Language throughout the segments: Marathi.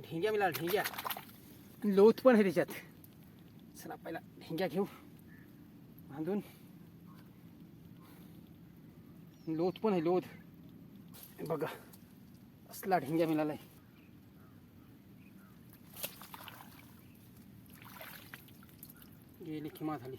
पण ढेंग्या मिळाला ढेंग्या. आणि लोथ पण आहे त्याच्यात. चला पहिला ढेंग्या घेऊ. बांधून. लोथ पण आहे लोथ. बघा असला ढेंग्या मिळालाय. गेली किमा झाली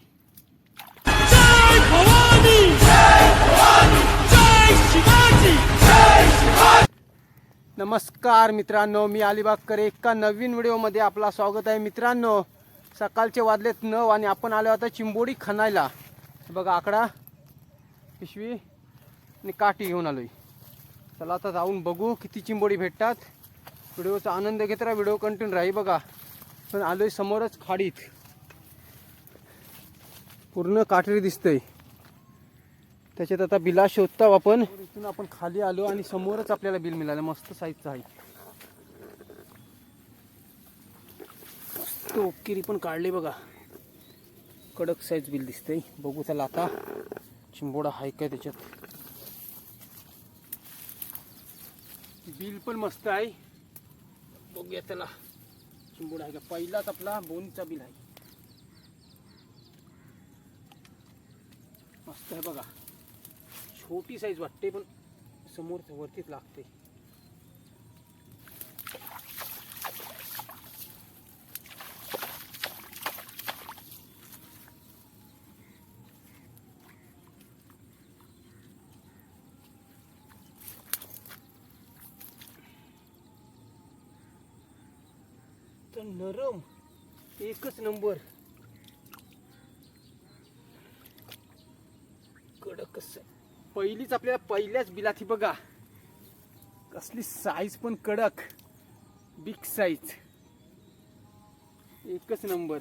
नमस्कार मित्रांनो मी अलिबागकर एका नवीन व्हिडिओमध्ये आपला स्वागत आहे. मित्रांनो सकाळचे वाजलेत नऊ आणि आपण आलो आता चिंबोडी खणायला. बघा आकडा पिशवी आणि काठी घेऊन आलोय. चला आता जाऊन बघू किती चिंबोडी भेटतात. व्हिडिओचा आनंद घेत राहा व्हिडिओ कंटिन्यू राही. बघा पण आलोय समोरच खाडीत. पूर्ण काटेरी दिसतंय. त्याच्यात आता बिला शोधता आपण. इथून आपण खाली आलो आणि समोरच आपल्याला बिल मिळालं. मस्त साईजचं आहे. तो उपकिरी पण काढली बघा. कडक साईज बिल दिसतंय. बघू त्याला आता. चिंबोडा हाय काय त्याच्यात. बिल पण मस्त आहे. बघूया त्याला. चिंबोडा आहे का? पहिलाच आपला बोनचा बिल आहे. मस्त आहे बघा. छोटी साईज वाटते पण समोर वरतीच लागते. तर नरम एकच नंबर कडक कसं पहिलीच आपल्याला पहिल्याच बिलात ही बघा. कसली साईज पण कडक. बिग साईज एकच नंबर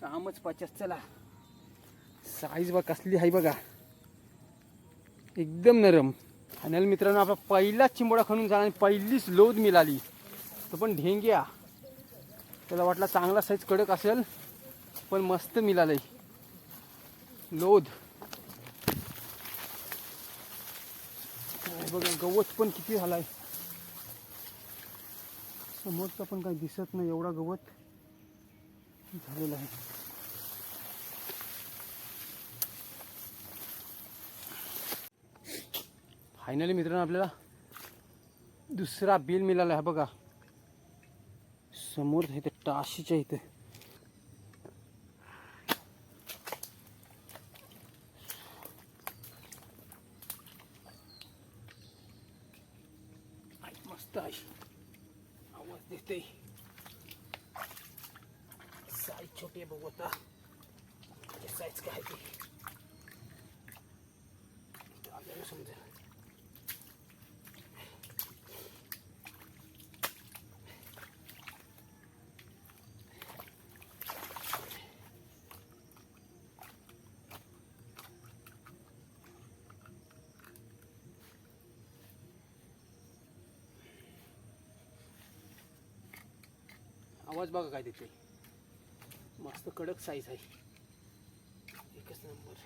कामच पाचस चला. साईज बघा कसली आहे बघा. एकदम नरम. आणि मित्रांनो आपला पहिलाच चिंबोडा खणून झाला आणि पहिलीच लोद मिळाली. तो पण ढेंग्या. त्याला वाटला चांगला साईज कडक असेल पण मस्त मिळालंय. लोध बघा गवत पण किती झालाय. समोरचं पण काही दिसत नाही एवढा गवत झालेला आहे. फायनली मित्रांनो आपल्याला दुसरा बिल मिळाला आहे बघा. समोर इथे टाशीच्या इथे आई, मस्त आहे आवाज देते साईज छोटी आहे बघू आता साईज काय आहे ते आल्यावर समजेल आवाज बघा काय देते मस्त कडक साईज आहे. एकच नंबर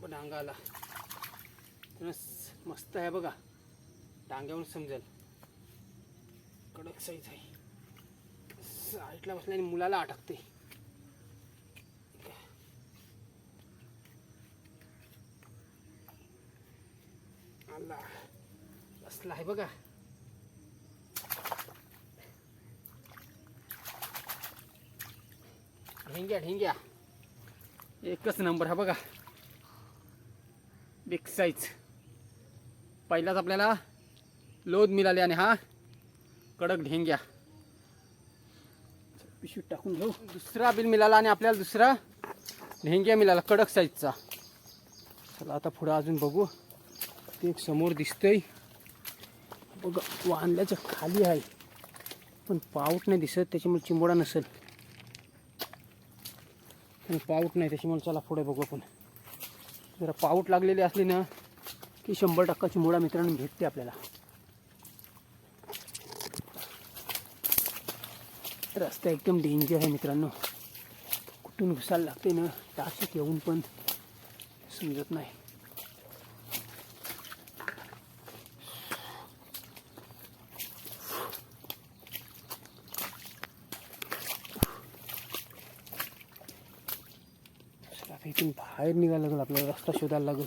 बघ, डांगा आला मस्त आहे बघा डांग्यावरून समजेल कडक साईज आहे साईडला बसल्याने मुलाला अटकते आला बसला आहे बघा ढेंग्या ढेंग्या एकच नंबर हा बघा. बिग साईज पहिलाच आपल्याला लोद मिळाले आणि हा कडक ढेंग्या. पिशवी टाकून घेऊ. दुसरा बिल मिळाला आणि आपल्याला दुसरा ढेंग्या मिळाला कडक साईजचा चला आता पुढं अजून बघू. ते एक समोर दिसतंय. बघा वांद्याच्या खाली आहे. पण पाऊट नाही दिसत त्याच्यामुळे चिंबोडा नसेल. आणि पाऊट नाही त्याच्यामुळे चला पुढे बघू आपण. जरा पाऊट लागलेली असली ना की शंभर टक्काची मुळा मित्रांनो भेटते आपल्याला. रस्ता एकदम डेंजर आहे मित्रांनो. कुठून घुसायला लागते ना टाशीत येऊन पण समजत नाही आता इथून बाहेर निघायला लागेल आपल्याला रस्ता शोधायला लागेल.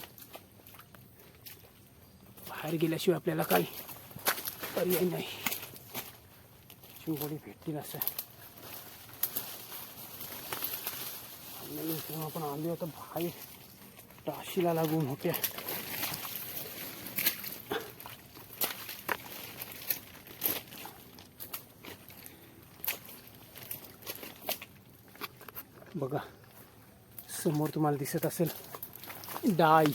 बाहेर गेल्याशिवाय आपल्याला काही पर्याय नाही. शिवगोडी भेटतील असं. आपण आलो आता बाहेर. टाशीला लागून होत्या. बघा. समोर तुम्हाला दिसत असेल डाय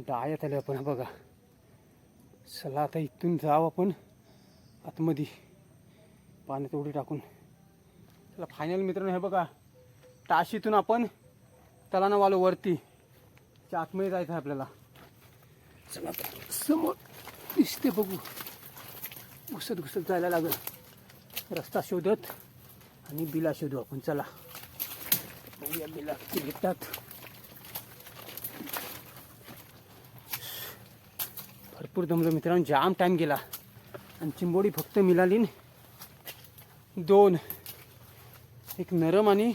डायत आले आपण बघा चला आता इथून जावं आपण आतमध्ये पाण्यात उडी टाकून चला फायनल मित्रांनो हे बघा ताशीतून आपण तलाना वालो वरती आतमध्ये जायचं आहे आपल्याला चला समोर दिसते बघू घुसत घुसत जायला लागलं. रस्ता शोधत आणि बिला शोधू आपण. चला. या बिला किती भेटतात भरपूर दमलो मित्रांनो. जाम टाईम गेला. आणि चिंबोडी फक्त मिळाली दोन. एक नरम आणि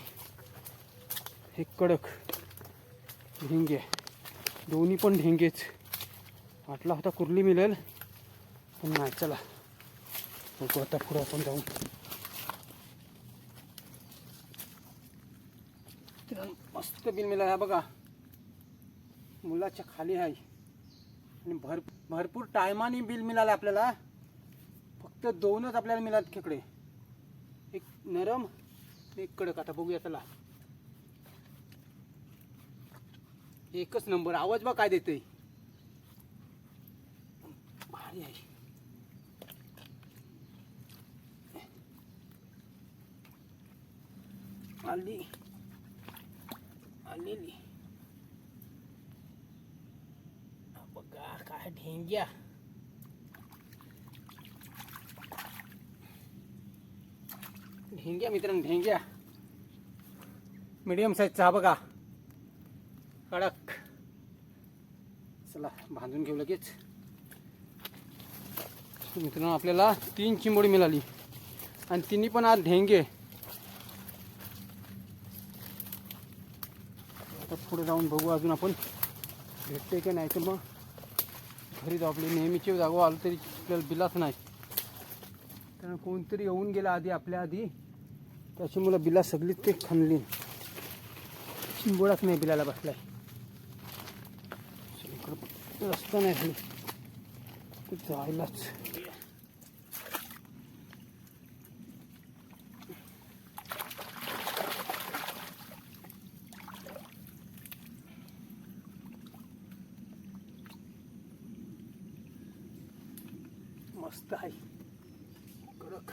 एक कडक ढेंगे. दोन्ही पण ढेंगेच. वाटला होता कुर्ली मिळेल पण नाही. चला. बघू आता पुढं आपण जाऊन तर मस्त बिल मिळालं बघा. मुलाच्या खाली आहे. आणि भर भरपूर टायमाने बिल मिळालं आपल्याला. फक्त दोनच आपल्याला मिळाले खेकडे. एक नरम एक कडक. आता बघूया त्याला एकच नंबर आवाज बा काय देते भारी आहे. आली. आलेली. बघा काय ढेंग्या. ढेंग्या मित्रांनो ढेंग्या. मिडियम साईजचा बघा. कडक. चला बांधून घेऊ लगेच. मित्रांनो आपल्याला तीन चिंबोडी मिळाली. आणि तिन्ही पण आज ढेंगे. आता पुढे जाऊन बघू अजून आपण. भेटते की नाही? तर मग घरी जाऊ आपली. नेहमीची जागो आलो तरी आपल्याला बिलाच नाही. कारण कोणतरी येऊन गेला आधी आपल्या आधी. त्याच्यामुळं बिला सगळीच ते खणली. शिंबोळाच नाही बिलाला बसलाय. रस्ता नाही ते जायलाच. मस्त आहे कडक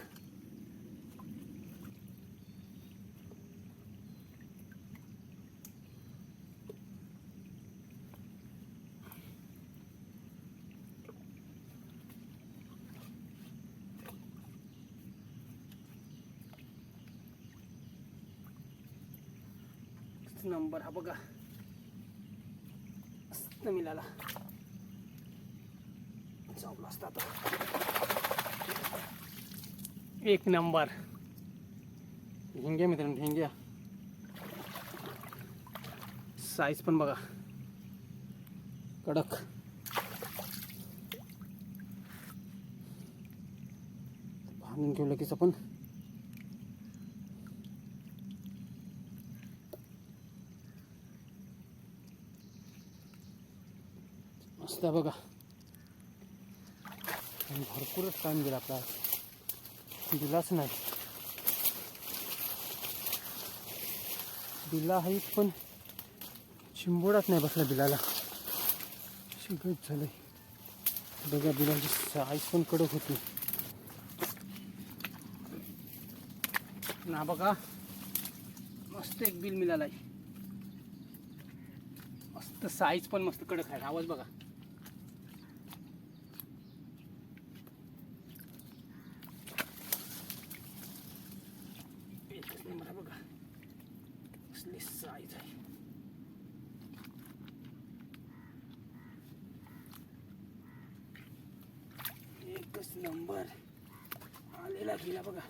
नंबर हा बघा मस्त मिळाला चावला एक नंबर. ढेंग्या मित्रांनो ढेंग्या. साईज पण बघा. कडक. बांधून घेऊ लगेच आपण. मस्त बघा. आणि भरपूरच टाईम गेला आपला. दिलाच नाही. बिला आहे पण चिंबोडाच नाही बसला बिलाला शिकत झालंय बघा बिलाची साईज पण कडक होती. ना बघा. मस्त एक बिल मिळालाय. मस्त साईज पण मस्त कडक आहे. आवाज बघा. बघा कसली साईज आहे एकच नंबर आलेला गेला बघा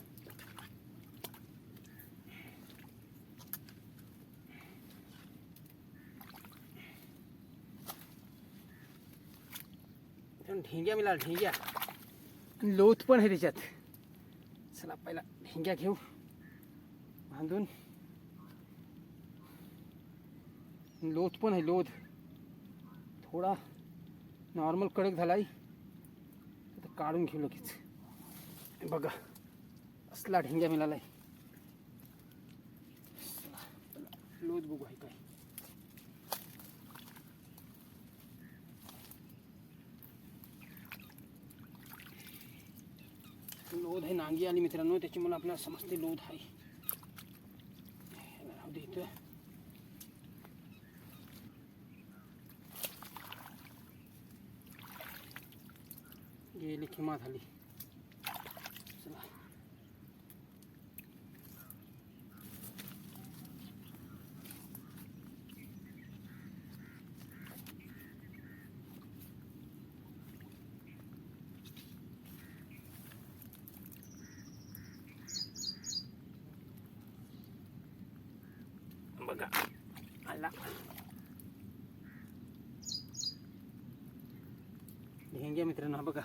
ढेंग्या मिळाला ढेंग्या. आणि लोथ पण आहे त्याच्यात. चला पहिला ढेंग्या घेऊ. खांदून लोथ पण आहे लोथ. थोडा नॉर्मल कडक झाला आहे काढून घेऊ लगेच. बघा असला ढिंग्या मिळाला आहे लोथ बघू आहे काय. लोध आहे नांगी आली मित्रांनो त्याच्यामुळे आपल्याला समजते लोध आहे. ह्याला राहू दे इथं गेली किमा झाली बघा. आला. ढेंग्या मित्रांनो हा बघा.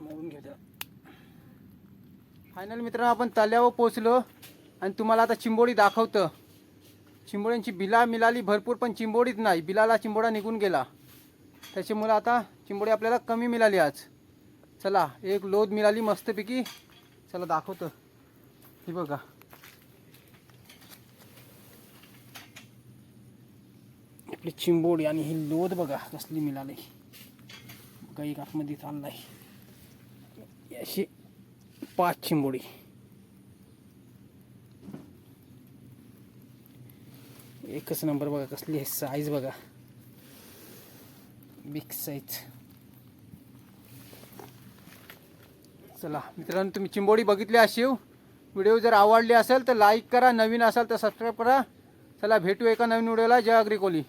मोडून घेऊ फायनल मित्रांनो आपण तल्यावर पोचलो आणि तुम्हाला आता चिंबोडी दाखवतं. चिंबोड्यांची बिला मिळाली भरपूर पण चिंबोडीत नाही. बिलाला चिंबोडा निघून गेला. त्याच्यामुळे आता चिंबोडी आपल्याला कमी मिळाली आज. चला एक लोद मिळाली मस्तपैकी. चला दाखवतं. हे बघा. आपली चिंबोडी आणि ही लोद बघा कसली मिळाली. काही एक आतमध्ये चाललाय अशी पाच चिंबोडी एकच नंबर बघा कसली आहे. साईज बघा. बिग साईज चला मित्रांनो तुम्ही चिंबोडी बघितली असेल व्हिडिओ हो. जर आवडली असेल तर लाईक करा. नवीन असाल तर सबस्क्राईब करा. चला भेटू एका नवीन व्हिडिओला जय अग्रिकोली.